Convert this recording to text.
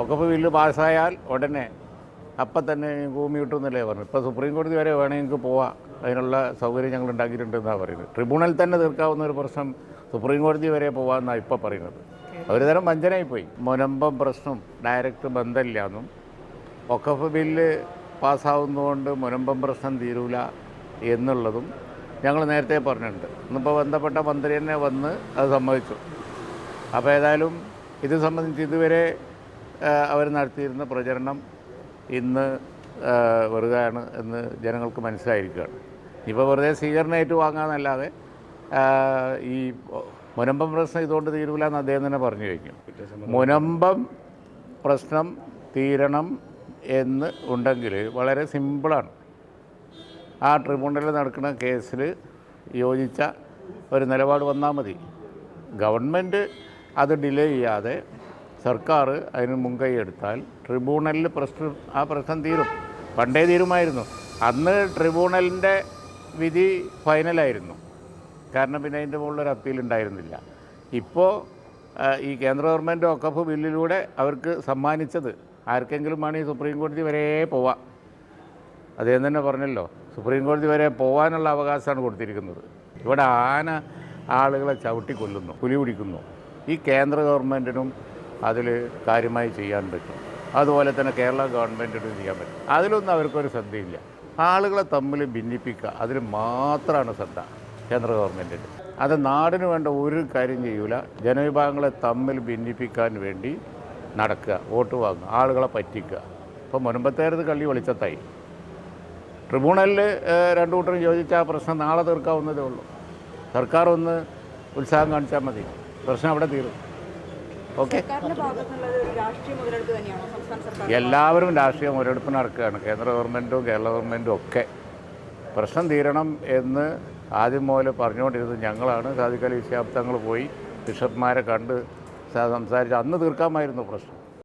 ഒക്കപ്പ് bill പാസ്സായാൽ ഉടനെ അപ്പം തന്നെ ഭൂമി കിട്ടുമെന്നല്ലേ പറഞ്ഞു ഇപ്പോൾ സുപ്രീം കോടതി വരെ വേണമെങ്കിൽ പോവാം. അതിനുള്ള സൗകര്യം ഞങ്ങൾ ഉണ്ടാക്കിയിട്ടുണ്ടെന്നാണ് പറയുന്നത്. ട്രിബ്യൂണൽ തന്നെ തീർക്കാവുന്ന ഒരു പ്രശ്നം സുപ്രീം കോടതി വരെ പോകാമെന്നാണ് ഇപ്പോൾ പറയുന്നത്. ഒരു തരം വഞ്ചനയായിപ്പോയി. മുനമ്പം പ്രശ്നം ഡയറക്റ്റ് ബന്ധമില്ല എന്നും ഒക്കഫ് ബില്ല് പാസ്സാവുന്നതുകൊണ്ട് മുനമ്പം പ്രശ്നം തീരൂല എന്നുള്ളതും ഞങ്ങൾ നേരത്തെ പറഞ്ഞിട്ടുണ്ട്. ഇന്നിപ്പോൾ ബന്ധപ്പെട്ട മന്ത്രി തന്നെ വന്ന് അത് സമ്മതിച്ചു. അപ്പോൾ ഏതായാലും ഇത് സംബന്ധിച്ച് ഇതുവരെ അവർ നടത്തിയിരുന്ന പ്രചരണം ഇന്ന് വെറുതെയാണ് എന്ന് ജനങ്ങൾക്ക് മനസ്സിലായിരിക്കുകയാണ്. ഇപ്പോൾ വെറുതെ സ്വീകരണമായിട്ട് വാങ്ങാമെന്നല്ലാതെ ആ, ഈ മുനമ്പം പ്രശ്നം ഇതുകൊണ്ട് തീരൂല എന്ന് അദ്ദേഹം തന്നെ പറഞ്ഞു കഴിഞ്ഞു. മുനമ്പം പ്രശ്നം തീരണം എന്ന് ഉണ്ടെങ്കിൽ വളരെ സിമ്പിളാണ്. ആ ട്രിബ്യൂണലിൽ നടക്കുന്ന കേസിൽ യോജിച്ച ഒരു നിലപാട് വന്നാൽ മതി. ഗവൺമെന്റ് അത് ഡിലേ ചെയ്യാതെ സർക്കാർ അതിന് മുൻകൈ എടുത്താൽ ട്രിബ്യൂണലിൽ പ്രശ്നം ആ പ്രശ്നം തീരും. പണ്ടേ തീരുമായിരുന്നു. അന്ന് ട്രിബ്യൂണലിന്റെ വിധി ഫൈനലായിരുന്നു. കാരണം പിന്നെ അതിന്റെ ഒരു അപ്പീൽ ഉണ്ടായിരുന്നില്ല. ഇപ്പോൾ ഈ കേന്ദ്ര ഗവൺമെന്റ് ഒക്കഫ് ബില്ലിലൂടെ അവർക്ക് സമ്മാനിച്ചത് ആർക്കെങ്കിലും വേണമെങ്കിൽ സുപ്രീം കോടതി വരെ പോവാം. അദ്ദേഹം തന്നെ പറഞ്ഞല്ലോ സുപ്രീം കോടതി വരെ പോകാനുള്ള അവകാശമാണ് കൊടുത്തിരിക്കുന്നത്. ഇവിടെ ആന ആളുകളെ ചവിട്ടിക്കൊല്ലുന്നു പുലി പിടിക്കുന്നു. ഈ കേന്ദ്ര ഗവൺമെന്റിനും അതിൽ കാര്യമായി ചെയ്യാൻ പറ്റും. അതുപോലെ തന്നെ കേരള ഗവൺമെന്റിനും ചെയ്യാൻ പറ്റും. അതിലൊന്നും അവർക്കൊരു ശ്രദ്ധയില്ല. ആളുകളെ തമ്മിൽ ഭിന്നിപ്പിക്കുക അതിൽ മാത്രമാണ് ശ്രദ്ധ കേന്ദ്ര ഗവൺമെന്റിന് അത് നാടിന് വേണ്ട ഒരു കാര്യം ചെയ്യൂല. ജനവിഭാഗങ്ങളെ തമ്മിൽ ഭിന്നിപ്പിക്കാൻ വേണ്ടി നടക്കുക വോട്ട് വാങ്ങുക ആളുകളെ പറ്റിക്കുക. ഇപ്പോൾ മുൻപത്തേരത് കള്ളി വെളിച്ചത്തായി. ട്രിബ്യൂണലിൽ രണ്ടു കൂട്ടരും ചോദിച്ച ആ പ്രശ്നം നാളെ തീർക്കാവുന്നതേ ഉള്ളൂ. സർക്കാർ ഒന്ന് ഉത്സാഹം കാണിച്ചാൽ മതി. പ്രശ്നം അവിടെ തീരും. ഓക്കെ. എല്ലാവരും രാഷ്ട്രീയ മുതലെടുപ്പ് നടക്കുകയാണ്. കേന്ദ്ര ഗവൺമെന്റും കേരള ഗവൺമെന്റും ഒക്കെ. പ്രശ്നം തീരണം എന്ന് ആദ്യം മുതൽ പറഞ്ഞുകൊണ്ടിരുന്നത് ഞങ്ങളാണ്. സാധിക്കൽ വിശ്യാബ്ദങ്ങൾ പോയി. ബിഷപ്പ്മാരെ കണ്ട് സംസാരിച്ച് അന്ന് തീർക്കാമായിരുന്നു പ്രശ്നം.